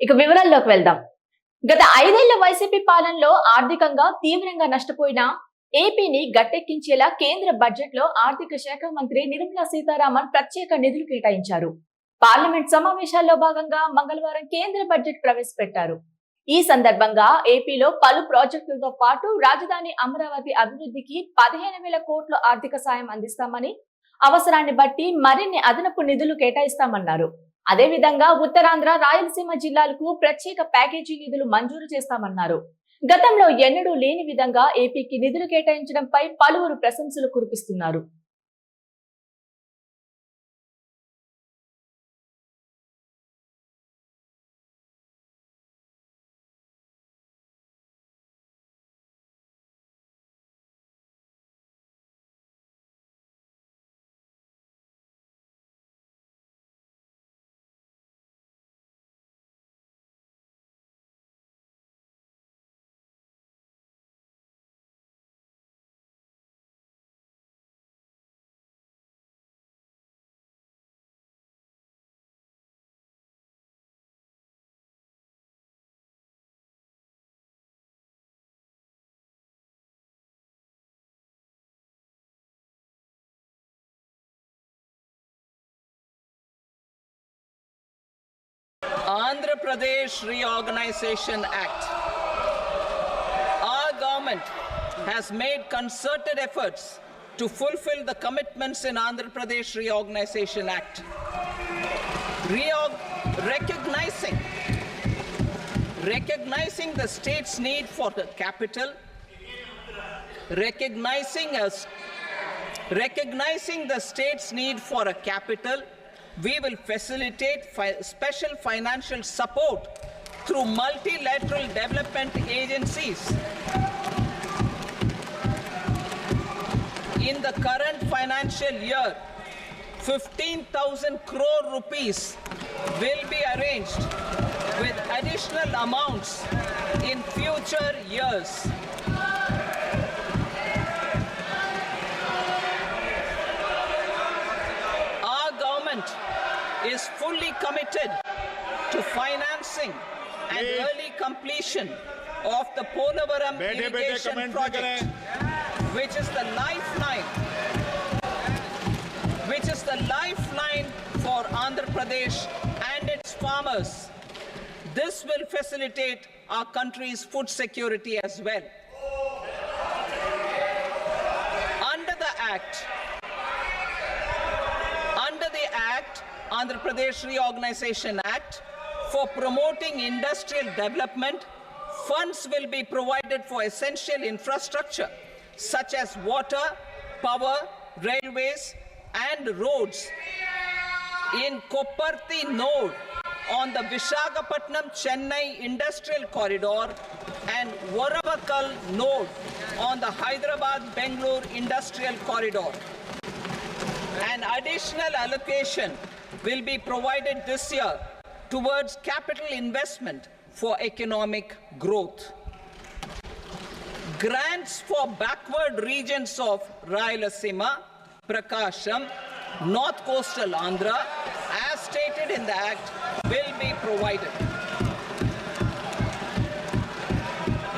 ఇక వివరాల్లోకి వెళ్దాం. గత ఐదేళ్ళ వైసీపీ పాలనలో ఆర్థికంగా తీవ్రంగా నష్టపోయిన ఏపీని గట్టెక్కించేలా కేంద్ర బడ్జెట్లో ఆర్థిక శాఖ మంత్రి నిర్మలా సీతారామన్ ప్రత్యేక నిధులు కేటాయించారు. పార్లమెంట్ సమావేశాల్లో భాగంగా మంగళవారం కేంద్ర బడ్జెట్ ప్రవేశపెట్టారు. ఈ సందర్భంగా ఏపీలో పలు ప్రాజెక్టులతో పాటు రాజధాని అమరావతి అభివృద్ధికి పదిహేను వేల కోట్ల ఆర్థిక సాయం అందిస్తామని అవసరాన్ని బట్టి మరిన్ని అదనపు నిధులు కేటాయిస్తామన్నారు. అదేవిధంగా ఉత్తరాంధ్ర రాయలసీమ జిల్లాలకు ప్రత్యేక ప్యాకేజీ నిధులు మంజూరు చేస్తామన్నారు. గతంలో ఎన్నడూ లేని విధంగా ఏపీకి నిధులు కేటాయించడంపై పలువురు ప్రశంసలు కురిపిస్తున్నారు. Andhra Pradesh Reorganization Act. Our government has made concerted efforts to fulfill the commitments in Andhra Pradesh Reorganization Act. Reorg- recognizing recognizing the state's need for the capital, recognizing us recognizing the state's need for a capital, we will facilitate fi- special financial support through multilateral development agencies. In the current financial year, 15,000 crore rupees will be arranged with additional amounts in future years. Our government is fully committed to financing and early completion of the Polavaram irrigation project, which is the lifeline, which is the lifeline for Andhra Pradesh and its farmers. This will facilitate our country's food security as well. Under the Act, Andhra Pradesh Reorganization Act, for promoting industrial development, funds will be provided for essential infrastructure such as water, power, railways, and roads. In Koparthi node on the Vishakhapatnam Chennai Industrial Corridor and Varavakal node on the Hyderabad Bangalore Industrial Corridor. An additional allocation will be provided this year towards capital investment for economic growth. Grants for backward regions of Rayalaseema, Prakasham, North Coastal Andhra, as stated in the Act, will be provided.